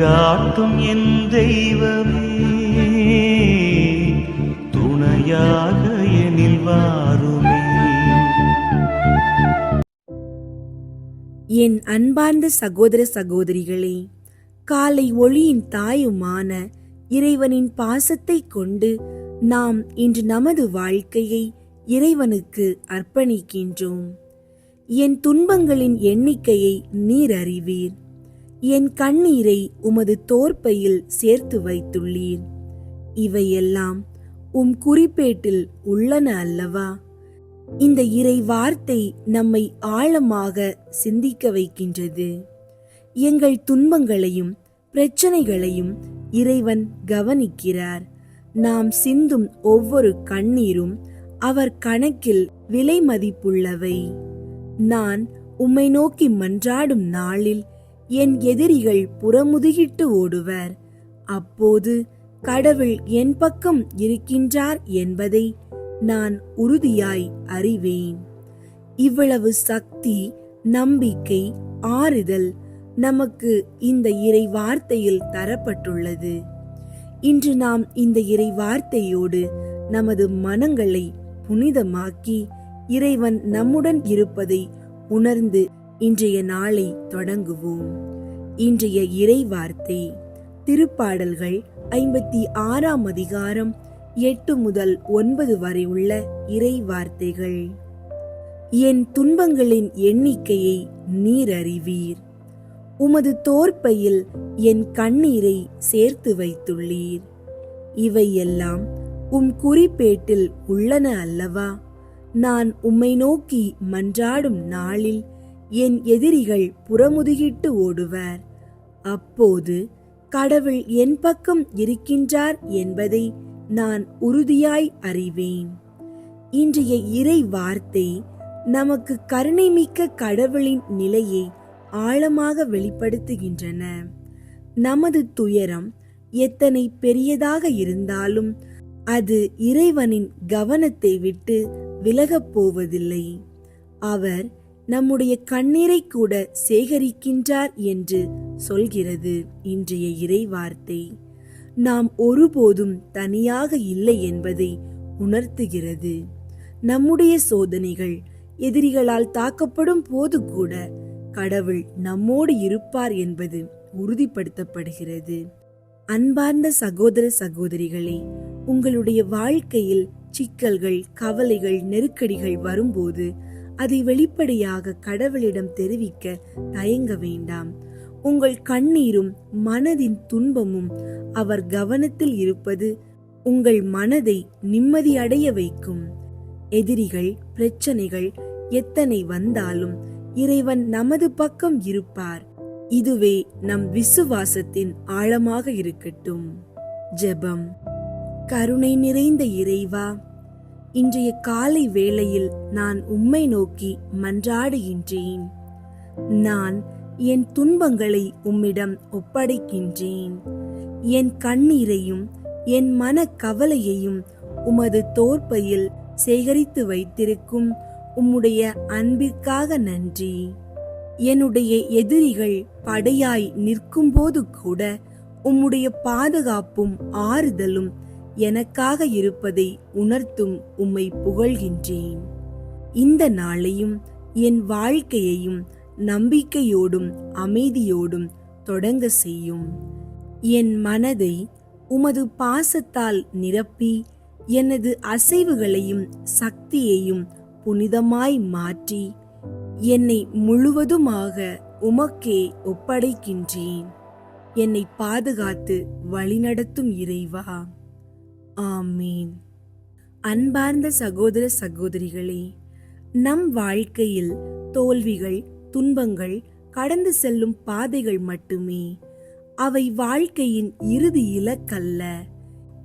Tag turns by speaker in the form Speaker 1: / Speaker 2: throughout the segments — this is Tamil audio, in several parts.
Speaker 1: வழிகாட்டும் என் தெய்வமே. துணையாக எனில் வாருமே.
Speaker 2: என் அன்பார்ந்த சகோதர சகோதரிகளே காலை ஒளியின் தாயுமான இறைவனின் பாசத்தை கொண்டு நாம் இன்று நமது வாழ்க்கையை இறைவனுக்கு அர்ப்பணிக்கின்றோம். என் துன்பங்களின் எண்ணிக்கையை நீர் அறிவீர். என் கண்ணீரை உமது தோற்பையில் சேர்த்து வைத்துள்ளீர். இவையெல்லாம் உம் குறிப்பேட்டில் உள்ளன அல்லவா? இந்த இறை வார்த்தை நம்மை ஆழமாக சிந்திக்க வைக்கின்றது. எங்கள் துன்பங்களையும் பிரச்சனைகளையும் இறைவன் கவனிக்கிறார். நாம் சிந்தும் ஒவ்வொரு கண்ணீரும் அவர் கணக்கில் விலை மதிப்புள்ளவை நான் உம்மை நோக்கி மன்றாடும் நாளில் என் எதிரிகள் புறமுதுகிட்டு ஓடுவர். அப்போது கடவுள் என் பக்கம் இருக்கின்றார் என்பதை நான் உறுதியாய் அறிவேன். இவ்வளவு சக்தி நம்பிக்கை ஆறுதல் நமக்கு இந்த இறை வார்த்தையில் தரப்பட்டுள்ளது. இன்று நாம் இந்த இறை வார்த்தையோடு நமது மனங்களை புனிதமாக்கி இறைவன் நம்முடன் இருப்பதை உணர்ந்து இன்றைய நாளை தொடங்குவோம். இன்றைய இறை வார்த்தை திருப்பாடல்கள் ஐம்பத்தி ஆறாம் அதிகாரம் எட்டு முதல் ஒன்பது வரை உள்ள இறை வார்த்தைகள் என் துன்பங்களின் எண்ணிக்கையை நீர் அறிவீர் உமது தோற்பையில் என் கண்ணீரை சேர்த்து வைத்துள்ளீர். இவையெல்லாம் உம் குறிப்பேட்டில் உள்ளன அல்லவா? நான் உம்மை நோக்கி மன்றாடும் நாளில் என் எதிரிகள் புறமுதுகிட்டு ஓடுவர். அப்போது கடவுள் என் பக்கம் இருக்கின்றார் என்பதை நான் உறுதியாய் அறிவேன். இன்றைய இறை வார்த்தை நமக்கு கருணைமிக்க கடவுளின் நிலையை ஆழமாக வெளிப்படுத்துகின்றன. நமது துயரம் எத்தனை பெரியதாக இருந்தாலும் அது இறைவனின் கவனத்தை விட்டு விலகப் போவதில்லை. அவர் நம்முடைய கண்ணீரை கூட சேகரிக்கின்றார் என்று சொல்கிறது இன்றைய இறைவார்த்தை. நாம் ஒருபோதும் தனியாக இல்லை என்பதை உணர்த்துகிறது. நம்முடைய சோதனைகள் எதிரிகளால் தாக்கப்படும் போது கூட கடவுள் நம்மோடு இருப்பார் என்பது உறுதிப்படுத்தப்படுகிறது. அன்பார்ந்த சகோதர சகோதரிகளே உங்களுடைய வாழ்க்கையில் சிக்கல்கள் கவலைகள் நெருக்கடிகள் வரும்போது அதை வெளிப்படையாக கடவுளிடம் தெரிவிக்க தயங்க வேண்டாம். உங்கள் கண்ணீரும் மனதின் துன்பமும் அவர் கவனத்தில் இருப்பது உங்கள் மனதை நிம்மதியடைய வைக்கும். எதிரிகள் பிரச்சனைகள் எத்தனை வந்தாலும் இறைவன் நமது பக்கம் இருப்பார். இதுவே நம் விசுவாசத்தின் ஆழமாக இருக்கட்டும். ஜெபம். கருணை நிறைந்த இறைவா இன்றைய காலை வேளையில் நான் உம்மை நோக்கி மன்றாடுகின்றேன். நான் என் துன்பங்களை உம்மிடம் ஒப்படைக்கின்றேன். என் கண்ணீரையும் என் மன கவலையையும் உமது தோற்பையில் சேகரித்து வைத்திருக்கும் உம்முடைய அன்பிற்காக நன்றி. என்னுடைய எதிரிகள் படையாய் நிற்கும்போது கூட உம்முடைய பாதுகாப்பும் ஆறுதலும் எனக்காக இருப்பதை உணர்த்தும் உம்மை புகழ்கின்றேன். இந்த நாளையும் என் வாழ்க்கையையும் நம்பிக்கையோடும் அமைதியோடும் தொடங்க செய்யும். என் மனதை உமது பாசத்தால் நிரப்பி எனது அசைவுகளையும் சக்தியையும் புனிதமாய் மாற்றி என்னை முழுவதுமாக உமக்கே ஒப்படைக்கின்றேன். என்னை பாதுகாத்து வழிநடத்தும் இறைவா. ஆமீன். அன்பார்ந்த சகோதர சகோதரிகளே நம் வாழ்க்கையில் தோல்விகள் துன்பங்கள் கடந்து செல்லும் பாதைகள் மட்டுமே. அவை வாழ்க்கையின் இறுதி இலக்கல்ல.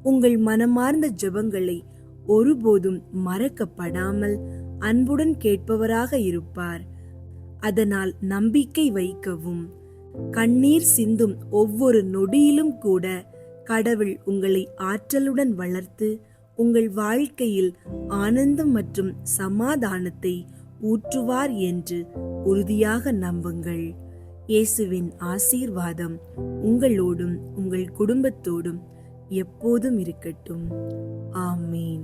Speaker 2: உங்கள் மனமார்ந்த ஜெபங்களை ஒருபோதும் மறக்கப்படாமல் அன்புடன் கேட்பவராக இருப்பார். அதனால் நம்பிக்கை வைக்கவும். கண்ணீர் சிந்தும் ஒவ்வொரு நொடியிலும் கூட கடவுள் உங்களை ஆற்றலுடன் வளர்த்து உங்கள் வாழ்க்கையில் ஆனந்தம் மற்றும் சமாதானத்தை ஊற்றுவார் என்று உறுதியாக நம்புங்கள். இயேசுவின் ஆசீர்வாதம் உங்களோடும் உங்கள் குடும்பத்தோடும் எப்போதும் இருக்கட்டும். ஆமீன்.